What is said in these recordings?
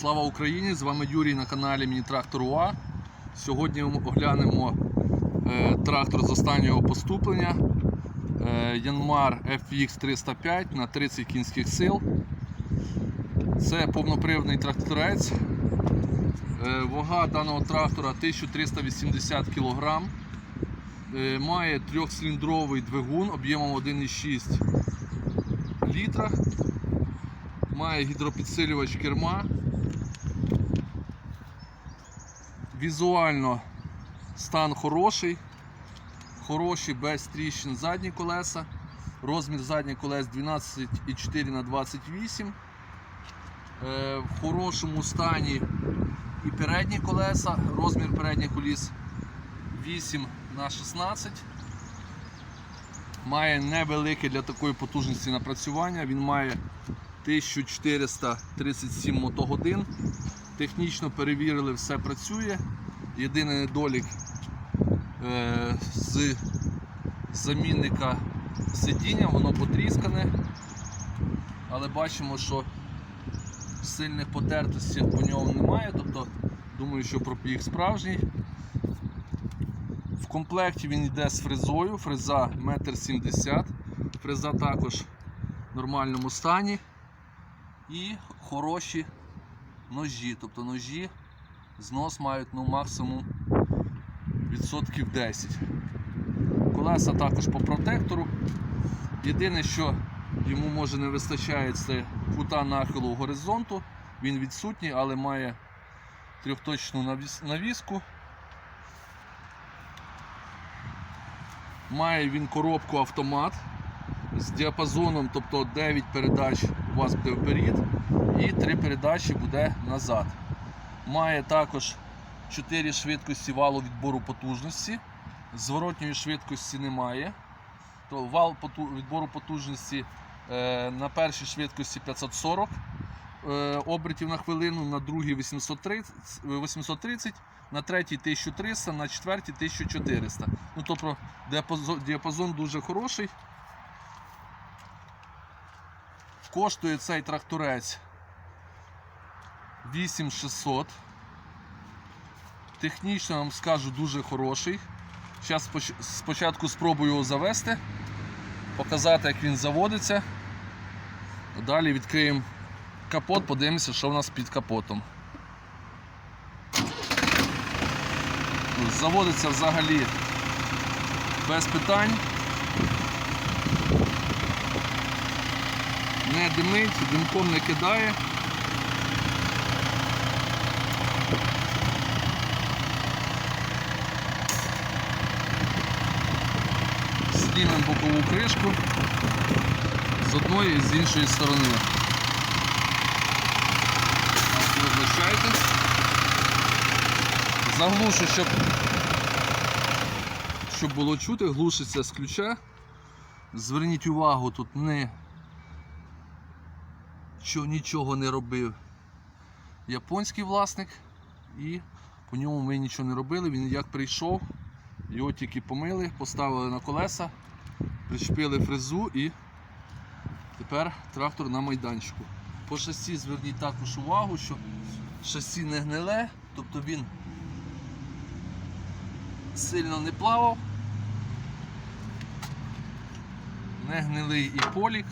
Слава Україні! З вами Юрій на каналі Міні-Трактор УА. Сьогодні ми оглянемо е, трактор з останнього поступлення е, Янмар FX 305 на 30 кінських сил. Це повноприводний тракторець. Е, вага даного трактора 1380 кг. Має трьохциліндровий двигун об'ємом 1,6 літра. Має гідропідсилювач керма. Візуально стан хороший. Хороші без тріщин задні колеса. Розмір задніх колес 12,4 на 28. Е, В хорошому стані і передні колеса. Розмір передніх коліс 8 на 16. Має невелике для такої потужності напрацювання. Він має 1437 мотогодин. Технічно перевірили, все працює. Єдиний недолік е, з замінника сидіння, воно потріскане. Але бачимо, що сильних потертостей по ньому немає. Тобто, думаю, що пробіг справжній. В комплекті він йде з фрезою, фреза 1,70 м. Фреза також в нормальному стані. І хороші ножі. Тобто ножі знос мають ну, максимум відсотків 10. Колеса також по протектору. Єдине, що йому може не вистачає, це кута нахилу горизонту. Він відсутній, але має трьохточну навіску. Має він коробку автомат з діапазоном, тобто 9 передач у вас буде вперед і 3 передачі буде назад. Має також 4 швидкості валу відбору потужності. Зворотньої швидкості немає. То вал відбору потужності е, на першій швидкості 540 е, обертів на хвилину, на другій 830, 830 на третій 1300, на четвертій 1400. Ну, тобто діапазон дуже хороший. Коштує цей тракторець 8600. Технічно вам скажу дуже хороший. Зараз спочатку спробую його завести, показати, як він заводиться. Далі відкриємо капот, подивимося, що в нас під капотом. Заводиться взагалі без питань. Не димить, димком не кидає. Знімемо бокову кришку з одної і з іншої сторони. Вибачайте. Заглушу, щоб, щоб було чути, глушиться з ключа. Зверніть увагу, тут не що нічого не робив японський власник і по ньому ми нічого не робили. Він як прийшов, його тільки помили, поставили на колеса, причепили фрезу і тепер трактор на майданчику. По шасі зверніть також увагу, що шасі не гниле, тобто він сильно не плавав, не гнилий і полік.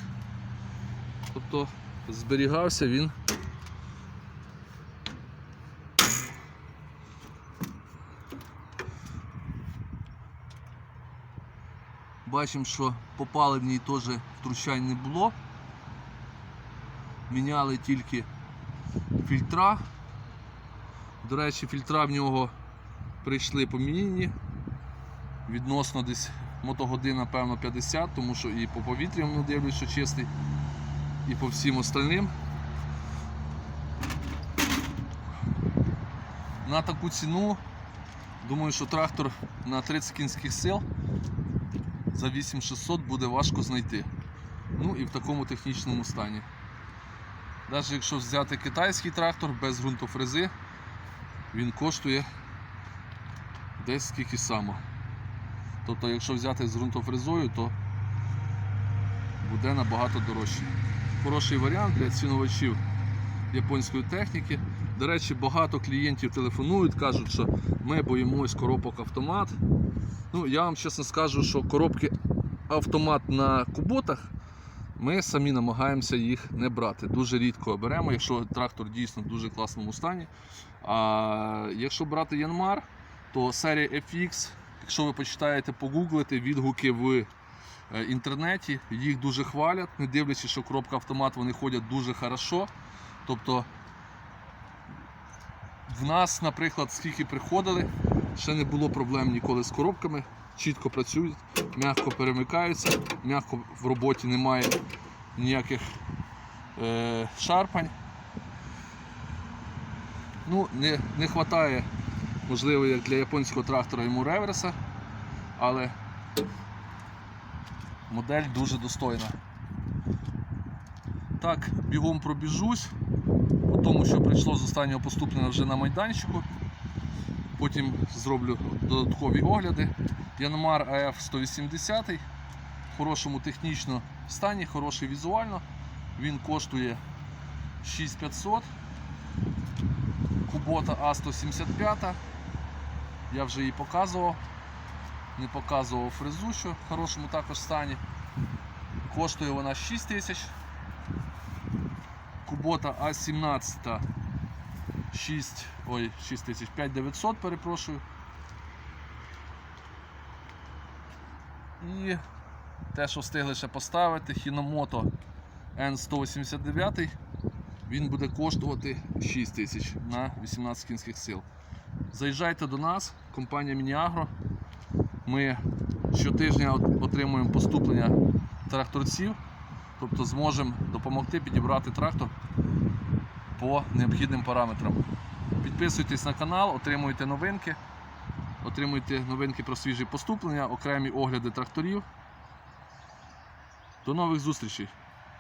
Тобто зберігався він. Бачимо, що по паливній теж втручань не було. Міняли тільки фільтра. До речі, фільтра в нього прийшли поміняні. Відносно десь мотогодин, напевно, 50, тому що і по повітрям не дивлюсь, що чистий і по всім остальним. На таку ціну, думаю, що трактор на 30 кінських сил за 8600 буде важко знайти. Ну і в такому технічному стані. Навіть якщо взяти китайський трактор без ґрунтофрези, він коштує десь скільки само. Тобто, якщо взяти з ґрунтофрезою, то буде набагато дорожче. Хороший варіант для цінувачів японської техніки. До речі, багато клієнтів телефонують, кажуть, що ми боїмось коробок автомат. Ну, я вам чесно скажу, що коробки автомат на куботах ми самі намагаємося їх не брати. Дуже рідко беремо, якщо трактор дійсно в дуже класному стані. А якщо брати Янмар, то серія FX, якщо ви почитаєте, погуглите відгуки в інтернеті, їх дуже хвалять, не дивлячись, що коробка автомат вони ходять дуже хорошо. Тобто в нас, наприклад, скільки приходили, ще не було проблем ніколи з коробками. Чітко працюють, м'яко перемикаються, м'яко в роботі немає ніяких е, шарпань. Ну, не, не вистачає, можливо, як для японського трактора йому реверса, але модель дуже достойна. Так, бігом пробіжусь, по тому, що прийшло з останнього поступлення вже на майданчику. Потім зроблю додаткові огляди. Янмар АФ 180 в хорошому технічно стані, хороший візуально. Він коштує 6500. Кубота А175. Я вже її показував. Не показував фрезу, що в хорошому також стані. Коштує вона 6 тисяч. Кубота А17 6, ой, 6 тисяч, 5900, перепрошую. І те, що встигли ще поставити, Hinomoto N189, він буде коштувати 6 тисяч на 18 кінських сил. Заїжджайте до нас, компанія Мініагро. Ми щотижня отримуємо поступлення тракторців, тобто зможемо допомогти підібрати трактор по необхідним параметрам. Підписуйтесь на канал, отримуйте новинки, отримуйте новинки про свіжі поступлення, окремі огляди тракторів. До нових зустрічей!